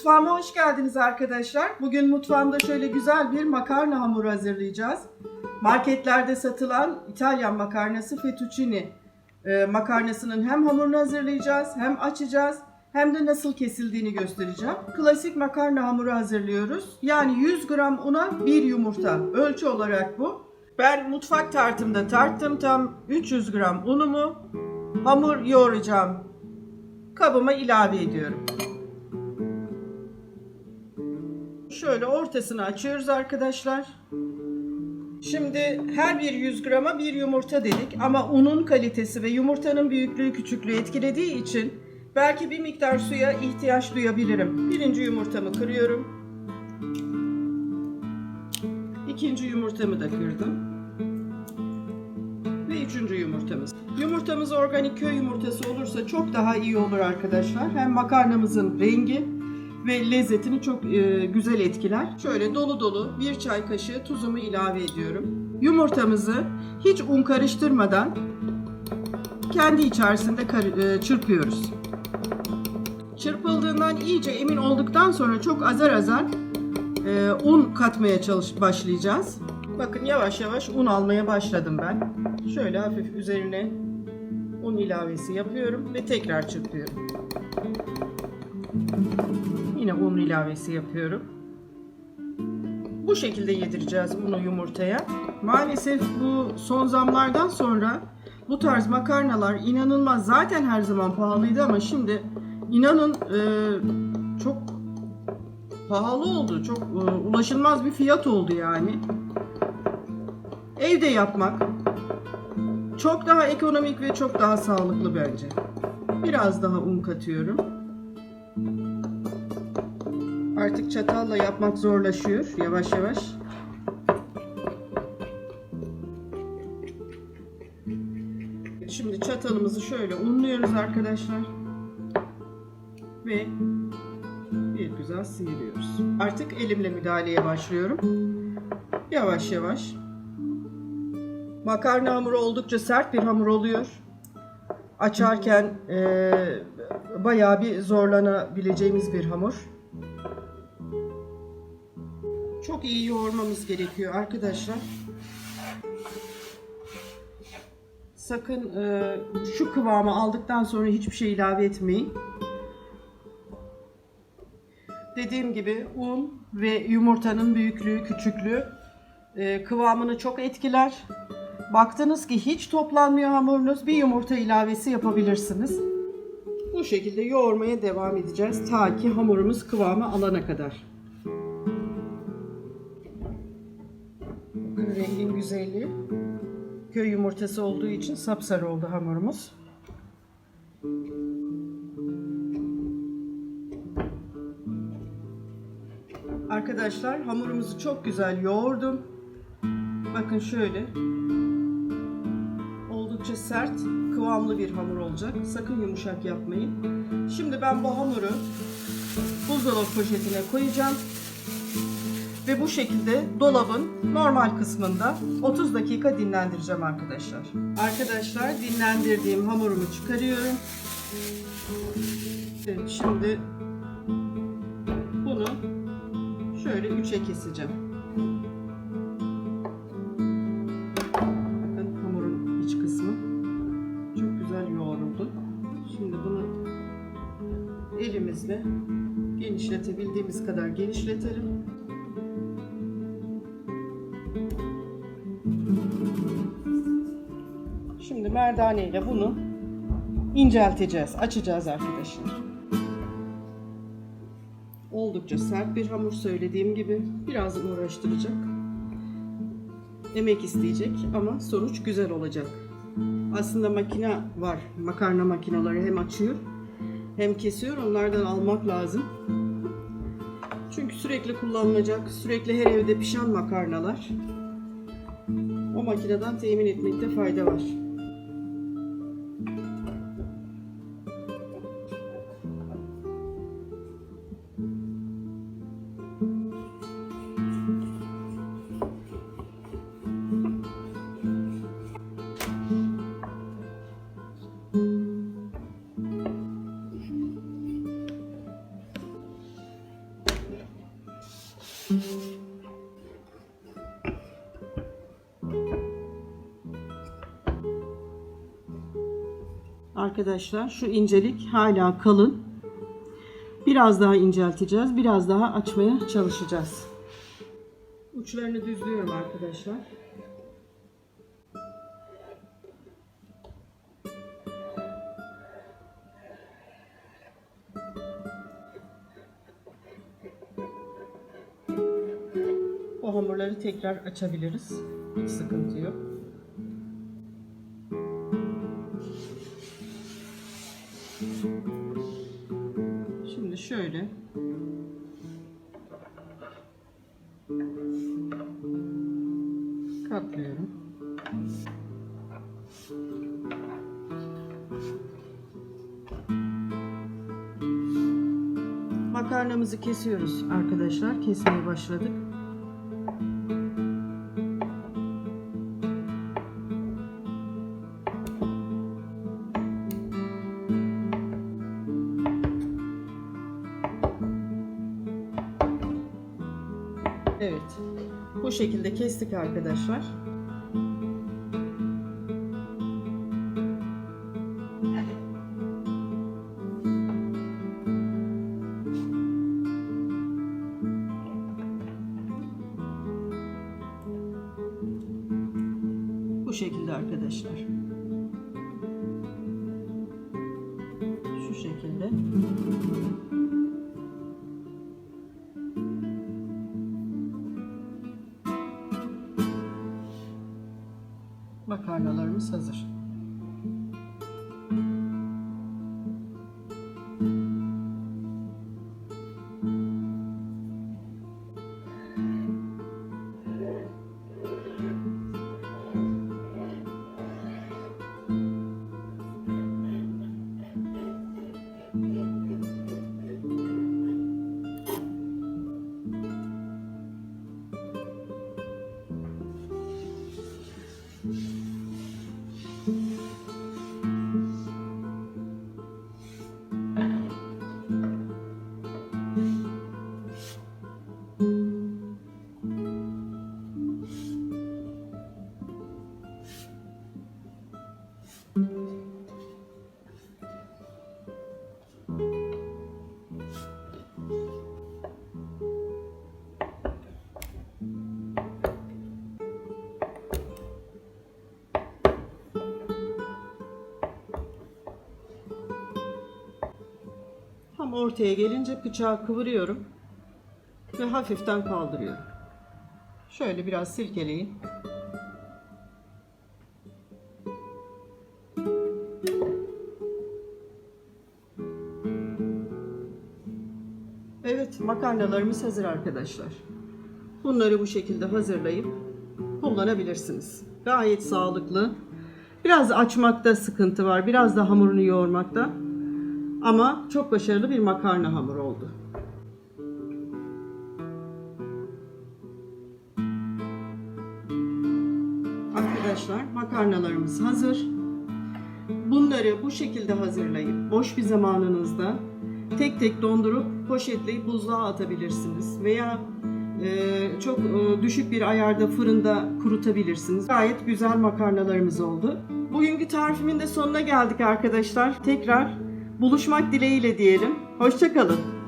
Mutfağıma hoş geldiniz arkadaşlar. Bugün mutfağımda şöyle güzel bir makarna hamuru hazırlayacağız. Marketlerde satılan İtalyan makarnası fettuccine e, makarnasının hem hamurunu hazırlayacağız, hem açacağız, hem de nasıl kesildiğini göstereceğim. Klasik makarna hamuru hazırlıyoruz. Yani 100 gram una 1 yumurta. Ölçü olarak bu. Ben mutfak tartımda tarttım tam 300 gram unumu. Hamur yoğuracağım. Kabıma ilave ediyorum. Şöyle ortasını açıyoruz arkadaşlar. Şimdi her bir 100 grama bir yumurta dedik ama unun kalitesi ve yumurtanın büyüklüğü küçüklüğü etkilediği için belki bir miktar suya ihtiyaç duyabilirim. Birinci yumurtamı kırıyorum. İkinci yumurtamı da kırdım. Ve üçüncü yumurtamız. Yumurtamız organik köy yumurtası olursa çok daha iyi olur arkadaşlar. Hem makarnamızın rengi ve lezzetini çok e, güzel etkiler. Şöyle dolu dolu bir çay kaşığı tuzumu ilave ediyorum. Yumurtamızı hiç un karıştırmadan kendi içerisinde e, çırpıyoruz. Çırpıldığından iyice emin olduktan sonra çok azar azar e, un katmaya çalış başlayacağız. Bakın yavaş yavaş un almaya başladım ben. Şöyle hafif üzerine un ilavesi yapıyorum ve tekrar çırpıyorum. Yine un ilavesi yapıyorum. Bu şekilde yedireceğiz unu yumurtaya. Maalesef bu son zamlardan sonra bu tarz makarnalar inanılmaz zaten her zaman pahalıydı ama şimdi inanın e, çok pahalı oldu. Çok e, ulaşılmaz bir fiyat oldu yani. Evde yapmak çok daha ekonomik ve çok daha sağlıklı bence. Biraz daha un katıyorum. Artık çatalla yapmak zorlaşıyor yavaş yavaş. Şimdi çatalımızı şöyle unluyoruz arkadaşlar. Ve bir güzel sıyırıyoruz. Artık elimle müdahaleye başlıyorum. Yavaş yavaş. Makarna hamuru oldukça sert bir hamur oluyor. Açarken eee bayağı bir zorlanabileceğimiz bir hamur. Çok iyi yoğurmamız gerekiyor arkadaşlar. Sakın e, şu kıvamı aldıktan sonra hiçbir şey ilave etmeyin. Dediğim gibi un ve yumurtanın büyüklüğü, küçüklüğü e, kıvamını çok etkiler. Baktınız ki hiç toplanmıyor hamurunuz, bir yumurta ilavesi yapabilirsiniz. Bu şekilde yoğurmaya devam edeceğiz ta ki hamurumuz kıvamı alana kadar. Bakın rengin güzelliği. Köy yumurtası olduğu için sapsarı oldu hamurumuz. Arkadaşlar hamurumuzu çok güzel yoğurdum. Bakın şöyle. Oldukça sert, kıvamlı bir hamur olacak. Sakın yumuşak yapmayın. Şimdi ben bu hamuru buzdolabı poşetine koyacağım. Ve bu şekilde dolabın normal kısmında 30 dakika dinlendireceğim arkadaşlar. Arkadaşlar dinlendirdiğim hamurumu çıkarıyorum. Evet, şimdi bunu şöyle üçe keseceğim. Bakın hamurun iç kısmı çok güzel yoğruldu. Şimdi bunu elimizle genişletebildiğimiz kadar genişletelim. Merdane ile bunu incelteceğiz, açacağız arkadaşlar. Oldukça sert bir hamur söylediğim gibi biraz uğraştıracak. Emek isteyecek ama sonuç güzel olacak. Aslında makine var. Makarna makineleri hem açıyor hem kesiyor. Onlardan almak lazım. Çünkü sürekli kullanılacak, sürekli her evde pişen makarnalar. O makineden temin etmekte fayda var. Arkadaşlar şu incelik hala kalın. Biraz daha incelteceğiz. Biraz daha açmaya çalışacağız. Uçlarını düzlüyorum arkadaşlar. Bu hamurları tekrar açabiliriz. Hiç sıkıntı yok. Şöyle katlıyorum. Makarnamızı kesiyoruz arkadaşlar. Kesmeye başladık. Evet. Bu şekilde kestik arkadaşlar. Bu şekilde arkadaşlar. Makarnalarımız hazır. Ortaya gelince bıçağı kıvırıyorum ve hafiften kaldırıyorum. Şöyle biraz silkeleyin. Evet, makarnalarımız hazır arkadaşlar. Bunları bu şekilde hazırlayıp kullanabilirsiniz. Gayet sağlıklı. Biraz açmakta sıkıntı var. Biraz da hamurunu yoğurmakta. Ama çok başarılı bir makarna hamuru oldu. Arkadaşlar makarnalarımız hazır. Bunları bu şekilde hazırlayıp boş bir zamanınızda tek tek dondurup poşetleyip buzluğa atabilirsiniz. Veya e, çok e, düşük bir ayarda fırında kurutabilirsiniz. Gayet güzel makarnalarımız oldu. Bugünkü tarifimin de sonuna geldik arkadaşlar. Tekrar buluşmak dileğiyle diyelim. Hoşçakalın.